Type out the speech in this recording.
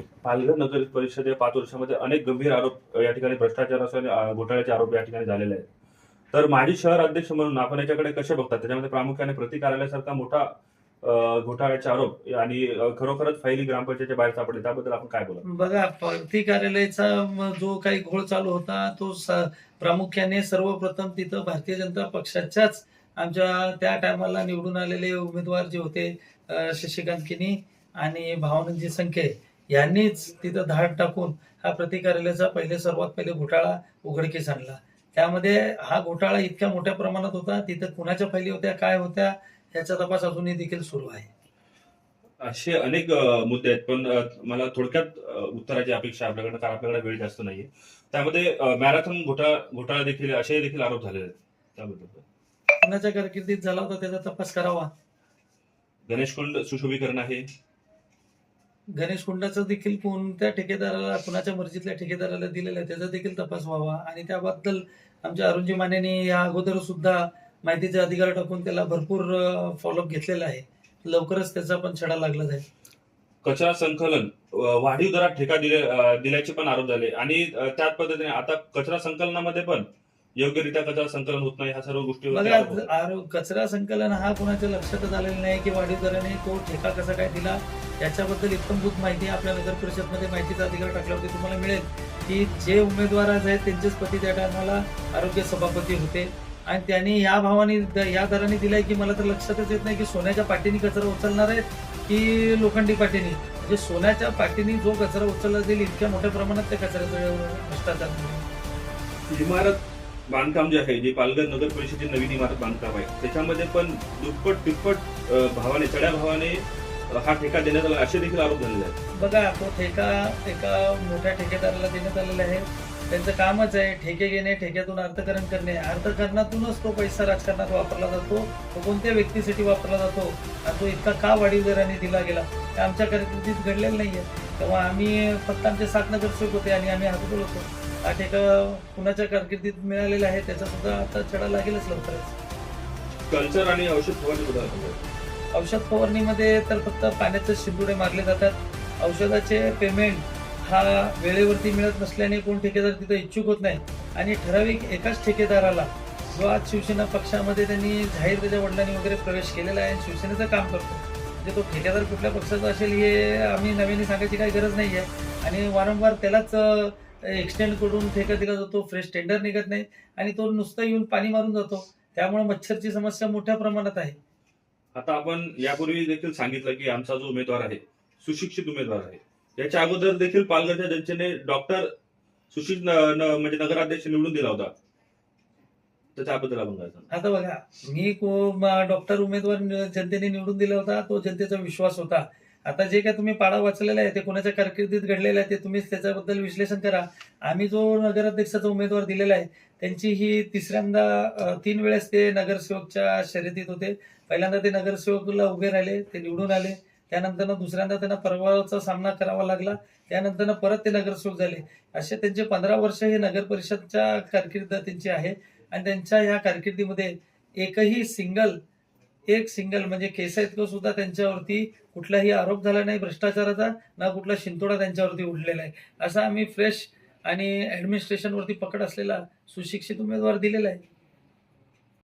पालघर नगर परिषद या पाच वर्षामध्ये अनेक गंभीर आरोप या ठिकाणी भ्रष्टाचार असून घोटाळ्याचे आरोप या ठिकाणी झालेले आहेत. तर माजी शहर अध्यक्ष म्हणून आपण याच्याकडे कसे बघतात? त्याच्यामध्ये प्रामुख्याने प्रति कार्यालयासारखा मोठा घोटाळ्याचे आरोप आणि खरोखरच फायली ग्रामपंचायतच्या बाहेर सापडले. त्याबद्दल आपण काय बोला बघा प्रति कार्यालयाचा जो काही घोळ चालू होता तो प्रामुख्याने सर्वप्रथम तिथं भारतीय जनता पक्षाच्याच आमच्या त्या टायमाला निवडून आलेले उमेदवार जे होते शशिकांत किनी आणि भावनंदजी संखे यांनीच तिथं धाड टाकून हा प्रति कार्यालयाचा पहिले सर्वात पहिले घोटाळा उघडकीस आणला. त्यामध्ये हा घोटाळा इतक्या मोठ्या प्रमाणात होता तिथं कुणाच्या फायली होत्या काय होत्या याचा तपास अजूनही देखील सुरू आहे. असे अनेक मुद्दे आहेत पण मला थोडक्यात उत्तराची अपेक्षा आपल्याकडे कारण आपल्याकडे वेळ जास्त नाहीये. त्यामध्ये मॅरेथॉन घोटाळा घोटाळा देखील असे देखील आरोप झालेले आहेत. त्याबद्दल कुणाच्या कारकिर्दीत झाला होता त्याचा तपास करावा? गणेश कुंड सुशोभीकरण आहे. गणेश कुंडाचं देखील कोणत्या ठेकेदाराला कुणाच्या मर्जीतल्या ठेकेदाराला दिलेलं आहे त्याचा देखील तपास व्हावा. आणि त्याबद्दल आमच्या अरुणजी मानेनी या अगोदर सुद्धा माहितीचा अधिकार टाकून त्याला भरपूर फॉलोअप घेतलेला आहे. लवकरच त्याचा पण छडा लागला जाईल. कचरा संकलन वाढीव दरात ठेका दिले दिल्याचे पण आरोप झाले. आणि त्याच पद्धतीने आता कचरा संकलनामध्ये पण योग्यरित्या कचरा संकलन होत नाही ह्या सर्व आरो- कचरा संकलन हा कुणाच्या लक्षातच आलेला नाही की वाढीव दराने तो ठेका कसा काय दिला याच्याबद्दल इत्तमभूत माहिती आपल्या नगर परिषदमध्ये माहितीचा अधिकार टाकल्यावरती तुम्हाला मिळेल की जे उमेदवार आज आहेत त्यांचेच पती त्या टायमाला आरोग्य सभापती होते. आणि त्यांनी या भावाने या दराने दिलाय की मला तर लक्षातच येत नाही की सोन्याच्या पाठीने कचरा उचलणार आहेत की लोखंडी पाठीने? म्हणजे सोन्याच्या पाठीने जो कचरा उचलला जाईल इतक्या मोठ्या प्रमाणात त्या कचऱ्याचं भ्रष्टाचार झाला. इमारत बांधकाम जे आहे जे पालघर नगर परिषदेची नवीन इमारत बांधकाम आहे त्याच्यामध्ये पण दुप्पट तिप्पट भावाने चढ्या भावाने हा ठेका देण्यात आला असे देखील आरोप झालेले आहेत. बघा तो ठेका एका मोठ्या ठेकेदाराला देण्यात आलेला आहे. त्यांचं कामच आहे ठेके घेणे ठेक्यातून अर्थकरण करणे. अर्थकरणातूनच तो पैसा राजकारणात वापरला जातो तो कोणत्या व्यक्तीसाठी वापरला जातो आणि तो इतका का वाढीव दराने दिला गेला? हे आमच्या कारकिर्दीत घडलेलं नाहीये. तेव्हा आम्ही फक्त आमचे सात नगरसेवक होते आणि आम्ही हातबोल होतो. हा ठेका कुणाच्या कारकिर्दीत मिळालेला आहे त्याचा सुद्धा आता छडा लागेलच लवकरच. कल्चर आणि औषध फवारणी औषध फवारणीमध्ये तर फक्त पाण्याचे शिंदुडे मारले जातात. औषधाचे पेमेंट हा वेळेवरती मिळत नसल्याने कोण ठेकेदार तिथं इच्छुक होत नाही. आणि ठराविक एकाच ठेकेदाराला जो आज शिवसेना पक्षामध्ये त्यांनी जाहीर त्याच्या वडिलांनी वगैरे प्रवेश केलेला आहे आणि शिवसेनेचं काम करतो. म्हणजे तो ठेकेदार कुठल्या पक्षाचा असेल हे आम्ही नव्याने सांगायची काही गरज नाही आहे आणि वारंवार त्यालाच एक्सटेंड करून ठेका दिला जातो फ्रेश टेंडर निघत नाही आणि तो नुसतं येऊन पाणी मारून जातो. त्यामुळे मच्छरची समस्या मोठ्या प्रमाणात आहे. आता आपण यापूर्वी देखील सांगितलं की आमचा जो उमेदवार आहे सुशिक्षित उमेदवार आहे. याच्या अगोदर देखील पालघरच्या जनतेने डॉक्टर सुशील म्हणजे नगराध्यक्ष निवडून दिला होता. तर त्याबद्दल आपण काय आता बघा मी डॉक्टर उमेदवार जनतेने निवडून दिला होता तो जनतेचा विश्वास होता. आता जे काय तुम्ही पाडा वाचलेला आहे ते कोणाच्या कारकिर्दीत घडलेलं आहे ते तुम्हीच त्याच्याबद्दल विश्लेषण करा. आम्ही जो नगराध्यक्षाचा उमेदवार दिलेला आहे त्यांची ही तिसऱ्यांदा तीन वेळेस ते नगरसेवकच्या शर्यतीत होते. पहिल्यांदा ते नगरसेवकला उभे राहिले ते निवडून आले. त्यानंतर दुसऱ्यांदा त्यांना परवाचा सामना करावा लागला. त्यानंतर परत ते नगरसेवक झाले. असे त्यांचे पंधरा वर्ष हे नगर परिषदच्या कारकिर्द त्यांची आहे. आणि त्यांच्या ह्या कारकिर्दीमध्ये एकही सिंगल एक सिंगल म्हणजे केस इतकं सुद्धा त्यांच्यावरती कुठलाही आरोप झाला नाही भ्रष्टाचाराचा ना कुठला शिंतोडा त्यांच्यावरती उडलेला आहे. असा आम्ही फ्रेश आणि ऍडमिनिस्ट्रेशनवरती पकड असलेला सुशिक्षित उमेदवार दिलेला आहे.